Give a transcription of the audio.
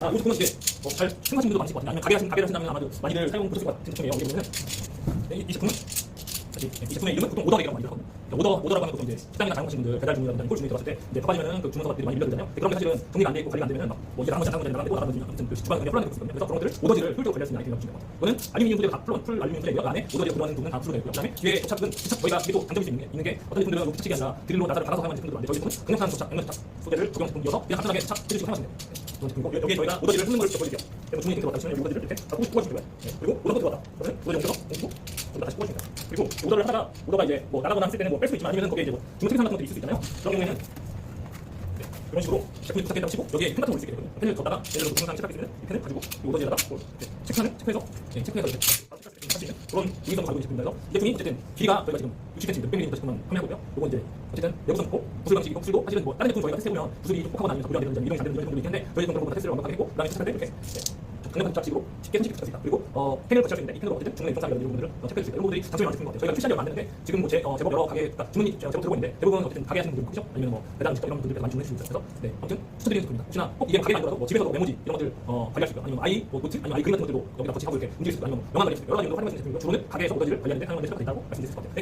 아, 이 제품은 이제 어, 잘 생각하시는 분들도 많으실 것 같아요. 아니면 가게 하신 가게를 하신다면 아마도 많이들 사용 보셨을 것 같은 제품이에요. 이게 보면은 네, 이, 이 제품은 사실 이 제품의 이름은 보통 오더렉이라고 많이 들거든요. 오더 오더라고 하면 보통 이제 식당이나 자영업하시는 분들 배달 주문이라든지 홀 주문이 들어갔을 때 이제 바빠지면은 그 주문서가 많이 밀려들잖아요. 그런 게 사실은 정리가 안돼 있고 관리가 안 되면은 막뭐 이게 안 나간 건지 나가는 건지 아무튼 그 주방에 그냥 게 있거든요. 그래서 그런 것들을 오더지를 효율적으로 관리할 수 있는 아이템이라고 보시면 됩니다. 이거는 알루미늄 소재가 다 풀, 풀 알루미늄 소재고요. 그 안에 오더지에 들어가는 부분은 다 풀로 되어 있고요. 그다음에 뒤에 도착은 도착 저희가 이게 또 장점이 있는 게, 있는 게 어떤 제품들은 여기 도착이 아니라 드릴로 나사를 갈아서 사용하는 제품들도 많은데 저희 제품은 강력한 도착, 양면 도착 소재를 적용 제품 이어서 그냥 간단하게 도착 해주시고 사용하시면 돼요. 네, 그런 여기에 저희가 오더지를 훑는 걸 직접 보여드릴게요. 그리고 치면 여기 오더지를 이렇게 다 뽑아주시면 돼요. 네, 그리고 오더가 들어갔다. 그러면 오더지 옮겨서 옮기고 다시 돼요. 그리고 이 오더를 하다가 오더가 이제 뭐 나가거나 했을 때는 뭐 뺄 수 있지만 아니면 거기에 이제 뭐 특이상 같은 것도 있을 수 있잖아요. 그런 경우에는 네, 이런 식으로 제품이 도착했다고 치고 여기에 펜 같은 걸쓸수 있게 되거든요. 펜을 걷다가 예를 들어 동영상 체크하기 있으면 이 펜을 가지고 이 오더지에다가 뭐 이렇게 체크하는 체크해서 네, 체크해서 이렇게 할수 있는 그런 유의성을 가지고 있는 제품이라서 이 제품이 어쨌든 길이가 저희가 지금 60cm, 600mm 제품만 판매하고요. 이건 이제 어쨌든 내구성 있고 부술 방식이고 부술도 사실은 뭐 다른 제품 저희가 테스트 해보면 부술이 좀 혹하거나 아니면 부술이 안 되는 이동이 안 되는 이런 제품들이 있는데 저희 제품 그런 거 테스트를 완벽하게 했고 그다음에 테스트할 때 이렇게 네, 강력한 도착식으로 쉽게 손쉽게 도착할 수 있다. 그리고 어, 펜을 거치할 수 있는데 이 펜으로 어쨌든 중간에 경사를 이런 부분들을 어, 체크할 수 있다. 이런 부분들이 장점이 많은 제품인 것 같아요. 저희가 출시하려고 만드는데 지금 뭐 제, 어, 제법 여러 가게 그러니까 주문이 제법 들어오고 있는데 대부분 어쨌든 가게 하시는 분들 그죠? 아니면 뭐 배달 음식 이런 분들께서 많이 주문해 주시고 있어요. 그래서 네, 아무튼 추천드리는 제품입니다. 혹시나 꼭 이게 가게가 아니더라도 뭐 집에서도 메모지 이런 것들 어, 관리할 수 있고 아니면 아이 뭐 노트 아니면 아이 그림 같은 것들도 여기다 거치하고 이렇게 움직일 수 있고 아니면 뭐 명함 관리할 수 있고 여러 가지 활용할 수 있는 제품이고 주로는 가게에서 오더지를 관리하는데 사용하는 데가 있다고 말씀드릴 수 있을 것 같아요. 네.